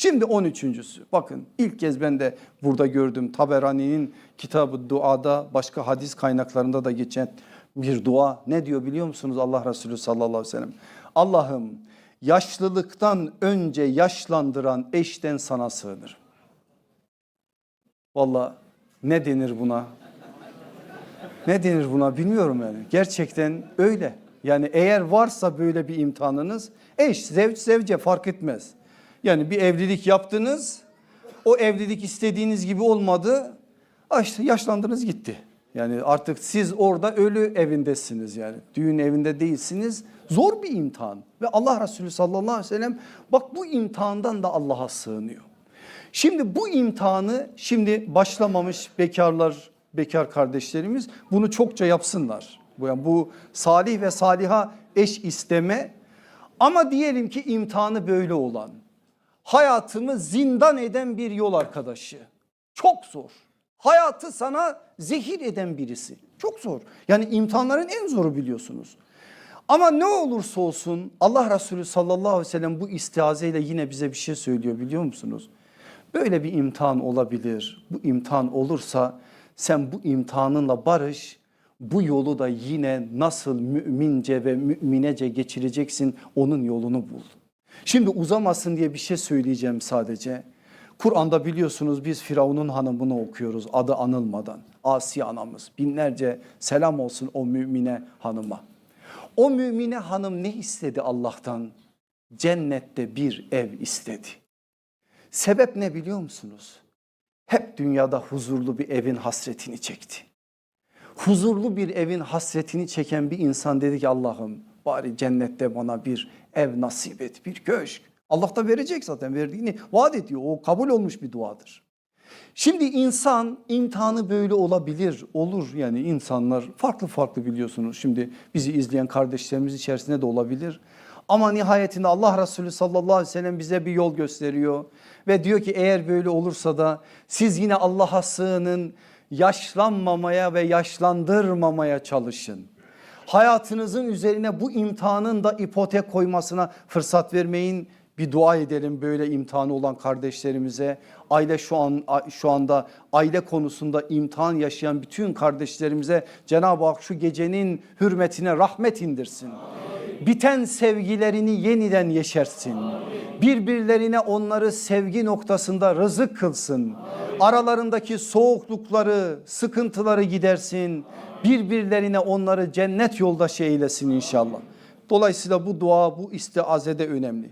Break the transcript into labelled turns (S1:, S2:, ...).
S1: Şimdi 13.sü bakın ilk kez ben de burada gördüm Taberani'nin kitabı duada başka hadis kaynaklarında da geçen bir dua. Ne diyor biliyor musunuz Allah Resulü sallallahu aleyhi ve sellem? Allah'ım yaşlılıktan önce yaşlandıran eşten sana sığınırım. Valla ne denir buna? Ne denir buna bilmiyorum yani. Gerçekten öyle. Yani eğer varsa böyle bir imtihanınız eş, zevç, zevce fark etmez. Yani bir evlilik yaptınız o evlilik istediğiniz gibi olmadı. İşte yaşlandınız gitti. Yani artık siz orada ölü evindesiniz yani. Düğün evinde değilsiniz. Zor bir imtihan. Ve Allah Resulü sallallahu aleyhi ve sellem bak bu imtihandan da Allah'a sığınıyor. Şimdi bu imtihanı şimdi başlamamış bekarlar, bekar kardeşlerimiz bunu çokça yapsınlar. Yani bu salih ve saliha eş isteme ama diyelim ki imtihanı böyle olan hayatımı zindan eden bir yol arkadaşı. Çok zor. Hayatı sana zehir eden birisi. Çok zor. Yani imtihanların en zoru biliyorsunuz. Ama ne olursa olsun Allah Resulü sallallahu aleyhi ve sellem bu istiazeyle yine bize bir şey söylüyor biliyor musunuz? Böyle bir imtihan olabilir. Bu imtihan olursa sen bu imtihanınla barış. Bu yolu da yine nasıl mümince ve müminece geçireceksin onun yolunu bul. Şimdi uzamasın diye bir şey söyleyeceğim sadece. Kur'an'da biliyorsunuz biz Firavun'un hanımını okuyoruz adı anılmadan. Asiye anamız binlerce selam olsun o mümine hanıma. O mümine hanım ne istedi Allah'tan? Cennette bir ev istedi. Sebep ne biliyor musunuz? Hep dünyada huzurlu bir evin hasretini çekti. Huzurlu bir evin hasretini çeken bir insan dedi ki Allah'ım bari cennette bana bir ev nasip et, bir köşk. Allah da verecek zaten verdiğini vaat ediyor. O kabul olmuş bir duadır. Şimdi insan imtihanı böyle olabilir, olur yani insanlar farklı farklı biliyorsunuz. Şimdi bizi izleyen kardeşlerimiz içerisinde de olabilir. Ama nihayetinde Allah Resulü sallallahu aleyhi ve sellem bize bir yol gösteriyor. Ve diyor ki eğer böyle olursa da siz yine Allah'a sığının yaşlanmamaya ve yaşlandırmamaya çalışın. Hayatınızın üzerine bu imtihanın da ipotek koymasına fırsat vermeyin. Bir dua edelim böyle imtihanı olan kardeşlerimize. Aile şu an şu anda aile konusunda imtihan yaşayan bütün kardeşlerimize Cenab-ı Hak şu gecenin hürmetine rahmet indirsin. Biten sevgilerini yeniden yeşersin. Birbirlerine onları sevgi noktasında rızık kılsın. Aralarındaki soğuklukları, sıkıntıları gidersin. Birbirlerine onları cennet yoldaşı eylesin inşallah. Dolayısıyla bu dua bu istiazede önemli.